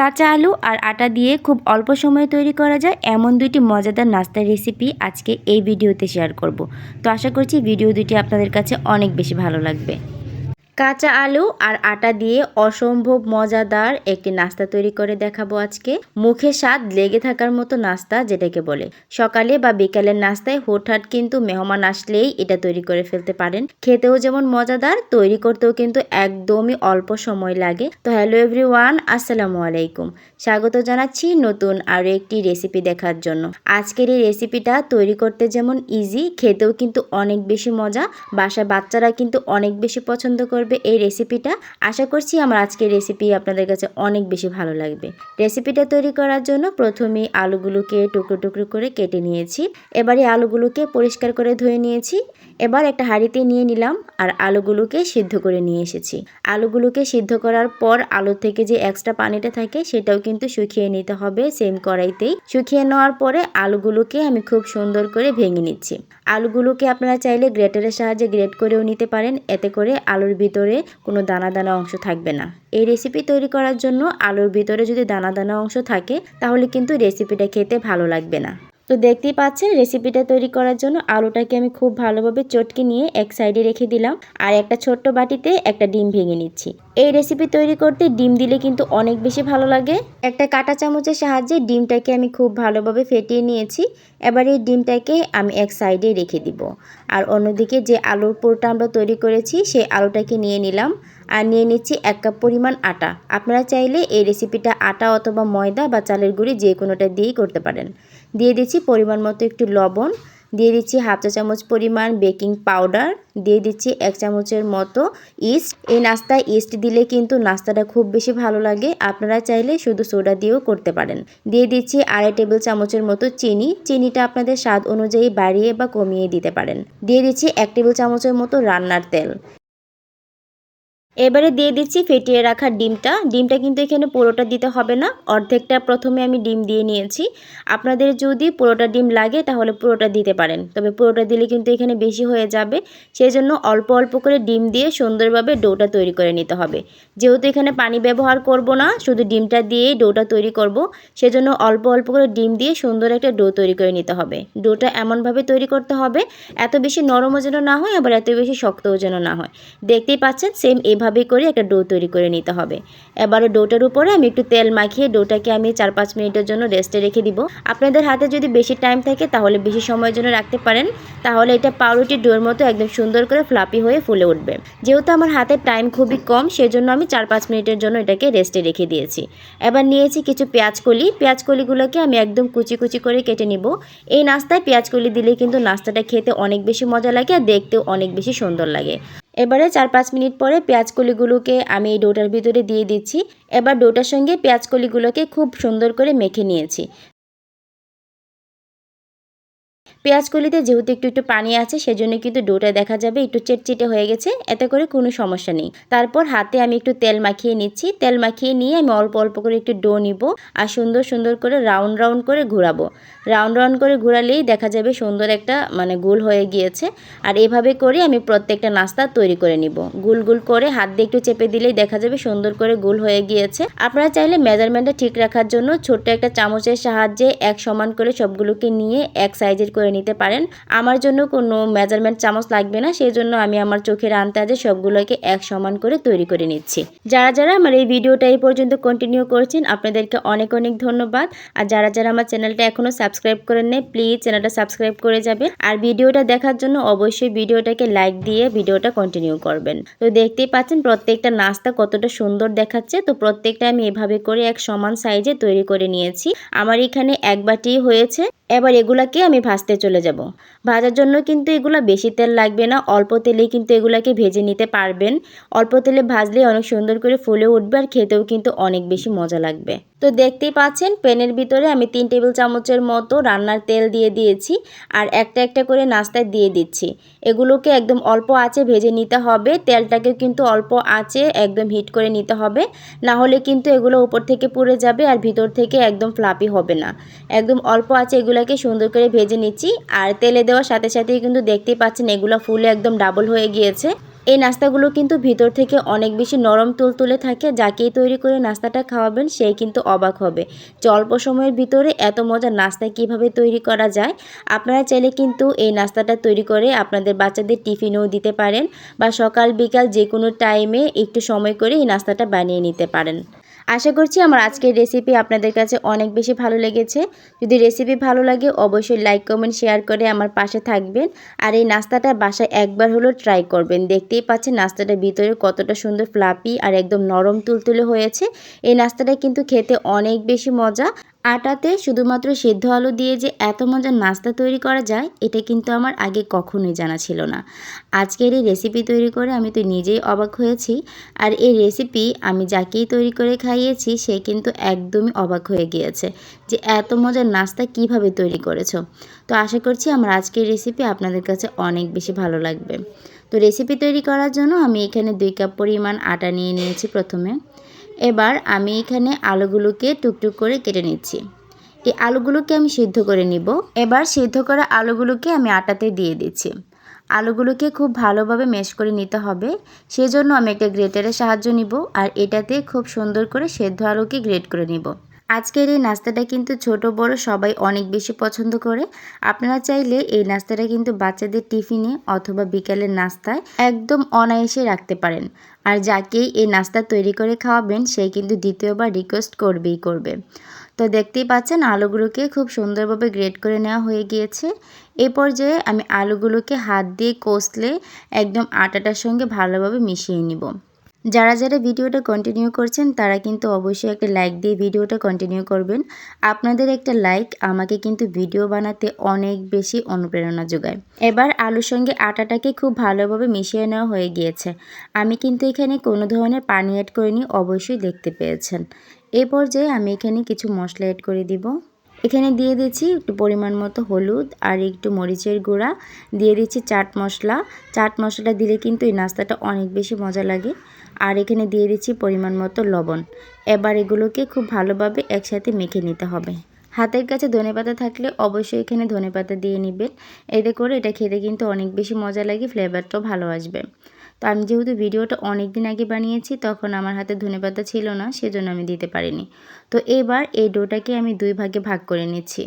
কাঁচা আলু আর আটা দিয়ে খুব অল্প সময়ে তৈরি করা যায় এমন দুইটি মজাদার নাস্তার রেসিপি আজকে এই ভিডিওতে শেয়ার করব। তো আশা করছি ভিডিও দুটি আপনাদের কাছে অনেক বেশি ভালো লাগবে। কাঁচা আলু আর আটা দিয়ে অসম্ভব মজাদার একটি নাস্তা তৈরি করে দেখাবো আজকে। মুখে স্বাদ লেগে থাকার মতো নাস্তা যেটাকে বলে। সকালে বা বিকালের নাস্তায় হুটহাট কিন্তু মেহমান আসলেই এটা তৈরি করে ফেলতে পারেন। খেতেও যেমন মজাদার, তৈরি করতেও কিন্তু একদমই অল্প সময় লাগে। তো হ্যালো এভরিওয়ান, আসসালামু আলাইকুম। স্বাগত জানাচ্ছি নতুন আরও একটি রেসিপি দেখার জন্য। আজকের এই রেসিপিটা তৈরি করতে যেমন ইজি খেতেও কিন্তু অনেক বেশি মজা। বাসায় বাচ্চারা কিন্তু অনেক বেশি পছন্দ করবে এই রেসিপিটা আশা করছি আমার আজকের রেসিপি আপনাদের কাছে অনেক বেশি ভালো লাগবে। রেসিপিটা তৈরি করার জন্য প্রথমেই আলুগুলোকে টুকরো টুকরো করে কেটে নিয়েছি। এবারে আলুগুলোকে পরিষ্কার করে ধুয়ে নিয়েছি। এবার একটা হাঁড়িতে নিয়ে নিলাম আর আলুগুলোকে সিদ্ধ করে নিয়ে এসেছি। আলুগুলোকে সিদ্ধ করার পর আলু থেকে যে এক্সট্রা পানিটা থাকে সেটাও কিন্তু শুকিয়ে নিতে হবে সেম কড়াইতেই। শুকিয়ে নেওয়ার পরে আলুগুলোকে আমি খুব সুন্দর করে ভেঙে নিচ্ছি। আলুগুলোকে আপনারা চাইলে গ্রেটারের সাহায্যে গ্রেট করেও নিতে পারেন। এতে করে আলুর ভিতরে কোনো দানা দানা অংশ থাকবে না। এই রেসিপি তৈরি করার জন্য আলুর ভিতরে যদি দানা দানা অংশ থাকে, তাহলে কিন্তু রেসিপিটা খেতে ভালো লাগবে না। তো দেখতেই পাচ্ছেন রেসিপিটা তৈরি করার জন্য আলুটাকে আমি খুব ভালোভাবে চটকে নিয়ে এক সাইডে রেখে দিলাম। আর একটা ছোট্ট বাটিতে একটা ডিম ভেঙে নিচ্ছি। এই রেসিপি তৈরি করতে ডিম দিলে কিন্তু অনেক বেশি ভালো লাগে। একটা কাঁটা চামচের সাহায্যে ডিমটাকে আমি খুব ভালোভাবে ফেটিয়ে নিয়েছি। এবার এই ডিমটাকে আমি এক সাইডে রেখে দিব। আর অন্যদিকে যে আলুর পুরটা আমরা তৈরি করেছি, সেই আলুটাকে নিয়ে নিলাম। আর নিয়ে নিচ্ছি এক কাপ পরিমাণ আটা। আপনারা চাইলে এই রেসিপিটা আটা অথবা ময়দা বা চালের গুঁড়ি যে কোনোটা দিয়েই করতে পারেন। দিয়ে দিচ্ছি পরিমাণ মতো একটু লবণ, দিয়ে দিচ্ছি হাফ চা চামচ পরিমাণ বেকিং পাউডার, দিয়ে দিচ্ছি এক চামচের মতো ইস্ট। এই নাস্তায় ইস্ট দিলে কিন্তু নাস্তাটা খুব বেশি ভালো লাগে, আপনারা চাইলে শুধু সোডা দিয়েও করতে পারেন। দিয়ে দিচ্ছি আড়াই টেবিল চামচের মতো চিনি, চিনিটা আপনাদের স্বাদ অনুযায়ী বাড়িয়ে বা কমিয়ে দিতে পারেন। দিয়ে দিচ্ছি এক টেবিল চামচের মতো রান্নার তেল। এবারে দিয়ে দিচ্ছি ফেটিয়ে রাখা ডিমটা। ডিমটা কিন্তু এখানে পুরোটা দিতে হবে না। অর্ধেকটা প্রথমে আমি ডিম দিয়ে নিয়েছি। আপনাদের যদি পুরোটা ডিম লাগে তাহলে পুরোটা দিতে পারেন। তবে পুরোটা দিলে কিন্তু এখানে বেশি হয়ে যাবে। সেই জন্য অল্প অল্প করে ডিম দিয়ে সুন্দরভাবে ডোটা তৈরি করে নিতে হবে। যেহেতু এখানে পানি ব্যবহার করব না, শুধু ডিমটা দিয়েই ডোটা তৈরি করব। সেজন্য অল্প অল্প করে ডিম দিয়ে সুন্দর একটা ডো তৈরি করে নিতে হবে। ডোটা এমনভাবে তৈরি করতে হবে, এত বেশি নরমও যেন না হয়, আবার এত বেশি শক্তও যেন না হয়। দেখতেই পাচ্ছেন সেম এভাবে করে একটা ডো তৈরি করে নিতে হবে। এবারে ডোটার উপরে আমি একটু তেল মাখিয়ে ডোটাকে আমি চার পাঁচ মিনিটের জন্য রেস্টে রেখে দিব। আপনাদের হাতে যদি বেশি টাইম থাকে তাহলে বেশি সময়ের জন্য রাখতে পারেন। তাহলে এটা পাউরুটি ডোর মতো একদম সুন্দর করে ফ্লাপি হয়ে ফুলে উঠবে। যেহেতু আমার হাতে টাইম খুবই কম, সেজন্য আমি চার পাঁচ মিনিটের জন্য এটাকে রেস্টে রেখে দিয়েছি। এবার নিয়েছি কিছু পেঁয়াজ কলি পেঁয়াজ কলিগুলোকে আমি একদম কুচি কুচি করে কেটে নিব। এই নাস্তায় পেঁয়াজ কলি দিলে কিন্তু নাস্তাটা খেতে অনেক বেশি মজা লাগে আর দেখতেও অনেক বেশি সুন্দর লাগে। এবারে চার পাঁচ মিনিট পরে পেঁয়াজ কলিগুলোকে আমি এই ডোটার ভিতরে দিয়ে দিচ্ছি। এবার ডোটার সঙ্গে পেঁয়াজ কলিগুলোকে খুব সুন্দর করে মেখে নিয়েছি। পেঁয়াজকলিতে যেহেতু একটু একটু পানি আছে, সেজন্য কিন্তু ডোটা দেখা যাবে একটু চেটচেটে হয়ে গেছে, এতে করে কোনো সমস্যা নেই। তারপর হাতে আমি একটু তেল মাখিয়ে নিচ্ছি, তেল মাখিয়ে নিয়ে আমি অল্প অল্প করে একটু ডো নিব আর সুন্দর সুন্দর করে রাউন্ড রাউন্ড করে ঘোরাবো। রাউন্ড রাউন্ড করে ঘোরালেই দেখা যাবে সুন্দর একটা মানে গোল হয়ে গিয়েছে আর এভাবে করে আমি প্রত্যেকটা নাস্তা তৈরি করে নিব। গুল গুল করে হাত দিয়ে একটু চেপে দিলেই দেখা যাবে সুন্দর করে গোল হয়ে গিয়েছে। আপনারা চাইলে মেজারমেন্টটা ঠিক রাখার জন্য ছোট্ট একটা চামচের সাহায্যে এক সমান করে সবগুলোকে নিয়ে এক সাইজের করে নিতে পারেন। আমার জন্য কোনো মেজারমেন্ট চামচ লাগবে না সেই জন্য আমি আমার চোখের আন্তাজে সবগুলোকে এক সমান করে তৈরি করে নিচ্ছি। যারা যারা আমার এই ভিডিওটা এই পর্যন্ত কন্টিনিউ করছেন, আপনাদেরকে অনেক অনেক ধন্যবাদ। আর যারা যারা আমার চ্যানেলটা এখনও সাবস্ক্রাইব করেন নেই প্লিজ চ্যানেলটা সাবস্ক্রাইব করে যাবে আর ভিডিওটা দেখার জন্য অবশ্যই ভিডিওটাকে লাইক দিয়ে ভিডিওটা কন্টিনিউ করবেন। তো দেখতেই পাচ্ছেন প্রত্যেকটা নাস্তা কতটা সুন্দর দেখাচ্ছে। তো প্রত্যেকটা আমি এভাবে করে এক সমান সাইজে তৈরি করে নিয়েছি। আমার এখানে এক বাটি হয়েছে। এবার এগুলাকে আমি ভাজতে চলে যাব। ভাজার জন্য কিন্তু এগুলো বেশি তেল লাগবে না, অল্প তেলেই কিন্তু এগুলাকে ভেজে নিতে পারবেন। অল্প তেলে ভাজলে অনেক সুন্দর করে ফুলে উঠবে আর খেতেও কিন্তু অনেক বেশি মজা লাগবে। তো দেখতেই পাচ্ছেন, প্যানের ভিতরে আমি তিন টেবিল চামচের মতো রান্নার তেল দিয়ে দিয়েছি আর একটা একটা করে নাস্তায় দিয়ে দিচ্ছি। এগুলোকে একদম অল্প আঁচে ভেজে নিতে হবে, তেলটাকে কিন্তু অল্প আঁচে একদম হিট করে নিতে হবে। না হলে কিন্তু এগুলো উপর থেকে পুড়ে যাবে আর ভিতর থেকে একদম ফ্লাপি হবে না। একদম অল্প আঁচে এগুলোকে সুন্দর করে ভেজে নিচ্ছি। আর তেলে দেওয়ার সাথে সাথেই কিন্তু দেখতেই পাচ্ছেন এগুলো ফুলে একদম ডাবল হয়ে গিয়েছে। এই নাস্তাগুলো কিন্তু ভিতর থেকে অনেক বেশি নরম তুলতুলে থাকে, যাকেই তৈরি করে নাস্তাটা খাওয়াবেন সেই কিন্তু অবাক হবে। অল্প সময়ের ভিতরে এত মজার নাস্তা কীভাবে তৈরি করা যায়? আপনারা চাইলে কিন্তু এই নাস্তাটা তৈরি করে আপনাদের বাচ্চাদের টিফিনেও দিতে পারেন বা সকাল বিকাল যে কোনো টাইমে একটু সময় করে এই নাস্তাটা বানিয়ে নিতে পারেন। আশা করছি আমার আজকের রেসিপি আপনাদের কাছে অনেক বেশি ভালো লেগেছে। যদি রেসিপি ভালো লাগে, অবশ্যই লাইক কমেন্ট শেয়ার করে আমার পাশে থাকবেন। আর এই নাস্তাটা বাসায় একবার হলেও ট্রাই করবেন। দেখতেই পাচ্ছেন নাস্তাটা ভিতরে কতটা সুন্দর ফ্লাপি আর একদম নরম তুলতুলে হয়েছে। এই নাস্তাটা কিন্তু খেতে অনেক বেশি মজা। আটাতে শুধুমাত্র সেদ্ধ আলু দিয়ে যে এত মজার নাস্তা তৈরি করা যায়, এটা কিন্তু আমার আগে কখনোই জানা ছিল না। আজকের এই রেসিপি তৈরি করে আমি তো নিজেই অবাক হয়েছি, আর এই রেসিপি আমি যাকেই তৈরি করে খাইয়েছি, সে কিন্তু একদমই অবাক হয়ে গিয়েছে যে এত মজার নাস্তা কীভাবে তৈরি করেছ। তো আশা করছি আমার আজকের রেসিপি আপনাদের কাছে অনেক বেশি ভালো লাগবে। তো রেসিপি তৈরি করার জন্য আমি এখানে দুই কাপ পরিমাণ আটা নিয়ে নিয়েছি প্রথমে। এবার আমি এখানে আলুগুলোকে টুকটুক করে কেটে নিচ্ছি। এই আলুগুলোকে আমি সিদ্ধ করে নিব। এবার সিদ্ধ করা আলুগুলোকে আমি আটাতে দিয়ে দিচ্ছি। আলুগুলোকে খুব ভালোভাবে মেশ করে নিতে হবে। সেজন্য আমি একটা গ্রেটারের সাহায্য নিব আর এটাতে খুব সুন্দর করে সেদ্ধ আলুকে গ্রেট করে নিব। আজকের এই নাস্তাটা কিন্তু ছোট, বড় সবাই অনেক বেশি পছন্দ করে। আপনারা চাইলে এই নাস্তাটা কিন্তু বাচ্চাদের টিফিনে অথবা বিকালের নাস্তায় একদম অনায়াসে রাখতে পারেন। আর যাকেই এই নাস্তা তৈরি করে খাওয়াবেন সেই কিন্তু দ্বিতীয়বার রিকোয়েস্ট করবেই করবে। তো দেখতেই পাচ্ছেন, আলুগুলোকে খুব সুন্দরভাবে গ্রেড করে নেওয়া হয়ে গিয়েছে। এ পর্যায়ে আমি আলুগুলোকে হাত দিয়ে কষলে একদম আটাটার সঙ্গে ভালোভাবে মিশিয়ে নিব। যারা যারা ভিডিওটা কন্টিনিউ করছেন, তারা কিন্তু অবশ্যই একটা লাইক দিয়ে ভিডিওটা কন্টিনিউ করবেন। আপনাদের একটা লাইক আমাকে কিন্তু ভিডিও বানাতে অনেক বেশি অনুপ্রেরণা যোগায়। এবার আলুর সঙ্গে আটাটাকে খুব ভালোভাবে মিশিয়ে নেওয়া হয়ে গিয়েছে। আমি কিন্তু এখানে কোনো ধরনের পানি অ্যাড করিনি, অবশ্যই দেখতে পেয়েছেন। এ পর্যায়ে আমি এখানে কিছু মশলা অ্যাড করে দিব। এখানে দিয়ে দিচ্ছি একটু পরিমাণ মতো হলুদ আর একটু মরিচের গুঁড়া। দিয়ে দিচ্ছি চাট মশলা। চাট মশলা দিলে কিন্তু এই নাস্তাটা অনেক বেশি মজা লাগে। আর এখানে দিয়ে দিচ্ছি পরিমাণ মতো লবণ। এবার এগুলোকে খুব ভালোভাবে একসাথে মেখে নিতে হবে। হাতের কাছে ধনে পাতা থাকলে অবশ্যই এখানে ধনে পাতা দিয়ে নেবেন। এতে করে এটা খেতে কিন্তু অনেক বেশি মজা লাগে ফ্লেভারটাও ভালো আসবে। তো আমি যেহেতু ভিডিওটা অনেক দিন আগে বানিয়েছি, তখন আমার হাতে ধনেপাতা ছিল না, সেজন্য আমি দিতে পারিনি। তো এবার এই ডোটাকে আমি দুই ভাগে ভাগ করে নিচ্ছি।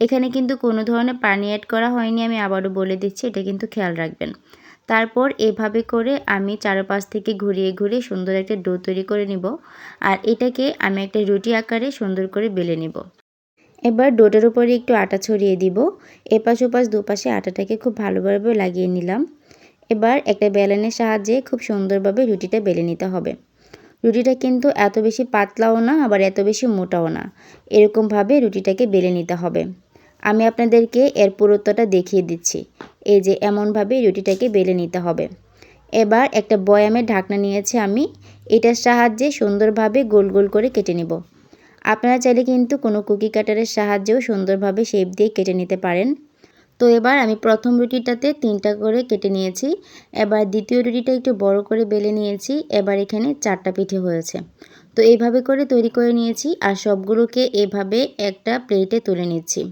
এখানে কিন্তু কোনো ধরনের পানি অ্যাড করা হয়নি, আমি আবারও বলে দিচ্ছি, এটা কিন্তু খেয়াল রাখবেন। তারপর এভাবে করে আমি চারপাশ থেকে ঘুরিয়ে ঘুরিয়ে সুন্দর একটা ডো তৈরি করে নিব, আর এটাকে আমি একটা রুটি আকারে সুন্দর করে বেলে নিব। এবার ডোটার উপরে একটু আটা ছড়িয়ে দিব। এপাশ ওপাশ দুপাশে আটাটাকে খুব ভালোভাবে লাগিয়ে নিলাম। এবার একটা বেলানের সাহায্যে খুব সুন্দরভাবে রুটিটা বেলে নিতে হবে। রুটিটা কিন্তু এত বেশি পাতলাও না, আবার এত বেশি মোটাও না। এরকমভাবে রুটিটাকে বেলে নিতে হবে। আমি আপনাদেরকে এর পুরুত্বটা দেখিয়ে দিচ্ছি। এই যে এমনভাবে রুটিটাকে বেলে নিতে হবে। এবার একটা বয়ামের ঢাকনা নিয়েছি আমি। এটার সাহায্যে সুন্দরভাবে গোল গোল করে কেটে নেব। আপনারা চাইলে কিন্তু কোনো কুকি কাটারের সাহায্যেও সুন্দরভাবে শেপ দিয়ে কেটে নিতে পারেন। তো এবার আমি প্রথম রুটিটাতে তিনটা করে কেটে নিয়েছি। এবার দ্বিতীয় রুটিটা একটু বড় করে বেলে নিয়েছি। এবার এখানে চারটা পিঠে হয়েছে। তো এইভাবে করে তৈরি করে নিয়েছি আর সবগুলোকে এভাবে একটা প্লেটে তুলে নিচ্ছি।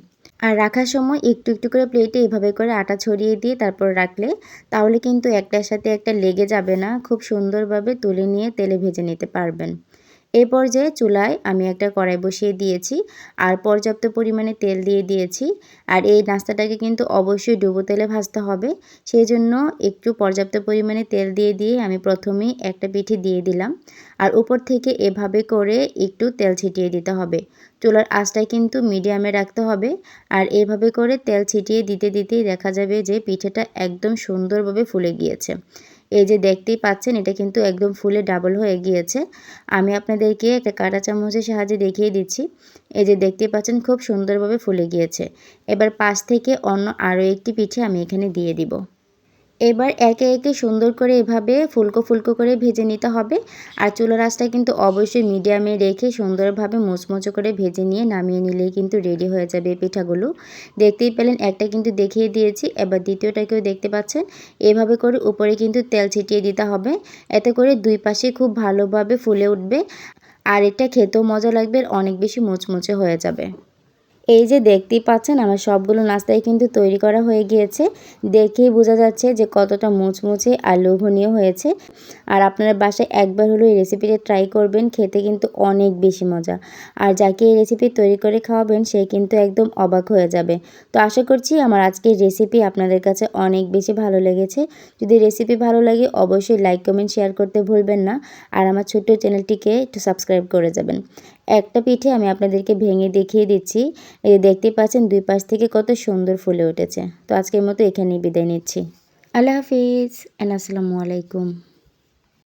আর রাখার সময় একটু একটু করে প্লেটে এভাবে করে আটা ছড়িয়ে দিয়ে তারপর রাখলে তাহলে কিন্তু একটার সাথে একটা লেগে যাবে না। খুব সুন্দরভাবে তুলে নিয়ে তেলে ভেজে নিতে পারবেন। এই পর্যায়ে চুলায় আমি একটা কড়াই বসিয়ে দিয়েছি আর পর্যাপ্ত পরিমাণে তেল দিয়ে দিয়েছি। আর এই নাস্তাটাকে কিন্তু অবশ্যই ডুবো তেলে ভাজতে হবে। সেই জন্য একটু পর্যাপ্ত পরিমাণে তেল দিয়ে দিয়ে আমি প্রথমেই একটা পিঠে দিয়ে দিলাম। আর উপর থেকে এভাবে করে একটু তেল ছিটিয়ে দিতে হবে। চুলার আঁচটা কিন্তু মিডিয়ামে রাখতে হবে। আর এভাবে করে তেল ছিটিয়ে দিতে দিতেই দেখা যাবে যে পিঠেটা একদম সুন্দরভাবে ফুলে গিয়েছে। এই যে দেখতেই পাচ্ছেন, এটা কিন্তু একদম ফুলে ডাবল হয়ে গিয়েছে। আমি আপনাদেরকে একটা কাঁটা চামচের সাহায্যে দেখিয়ে দিচ্ছি। এই যে দেখতেই পাচ্ছেন, খুব সুন্দরভাবে ফুলে গিয়েছে। এবার পাশ থেকে অন্য আরও একটি পিঠে আমি এখানে দিয়ে দিব। এবার একে একে সুন্দর করে এভাবে ফুলকো ফুলকো করে ভেজে নিতে হবে। আর চুলো আঁচটা কিন্তু অবশ্যই মিডিয়ামে রেখে সুন্দরভাবে মুচমুচো করে ভেজে নিয়ে নামিয়ে নিলেই কিন্তু রেডি হয়ে যাবে পিঠাগুলো। দেখতেই পেলেন, একটা কিন্তু দেখিয়ে দিয়েছি। এবার দ্বিতীয়টাকেও দেখতে পাচ্ছেন। এভাবে করে উপরে কিন্তু তেল ছিটিয়ে দিতে হবে। এতে করে দুই পাশে খুব ভালোভাবে ফুলে উঠবে। আর এটা খেতেও মজা লাগবে অনেক বেশি মুচমুচে হয়ে যাবে। এই যে দেখতেই পাচ্ছেন, আমার সবগুলো নাস্তাই কিন্তু তৈরি করা হয়ে গিয়েছে। দেখেই বোঝা যাচ্ছে যে কতটা মুচমুচে আর লোভনীয় হয়েছে। আর আপনারা বাসায় একবার হলো এই রেসিপিটা ট্রাই করবেন, খেতে কিন্তু অনেক বেশি মজা। আর যাকে এই রেসিপি তৈরি করে খাওয়াবেন, সে কিন্তু একদম অবাক হয়ে যাবে। তো আশা করছি আমার আজকের রেসিপি আপনাদের কাছে অনেক বেশি ভালো লেগেছে। যদি রেসিপি ভালো লাগে, অবশ্যই লাইক কমেন্ট শেয়ার করতে ভুলবেন না। আর আমার ছোট্ট চ্যানেলটিকে একটু সাবস্ক্রাইব করে যাবেন। একটা পিঠে আমি আপনাদেরকে ভেঙে দেখিয়ে দিচ্ছি। এই দেখতে পাচ্ছেন দুই পাশ থেকে কত সুন্দর ফুলে উঠেছে। তো আজকের মতো এখানেই বিদায় নিচ্ছি। আল্লাহ হাফিজ আসসালামু আলাইকুম।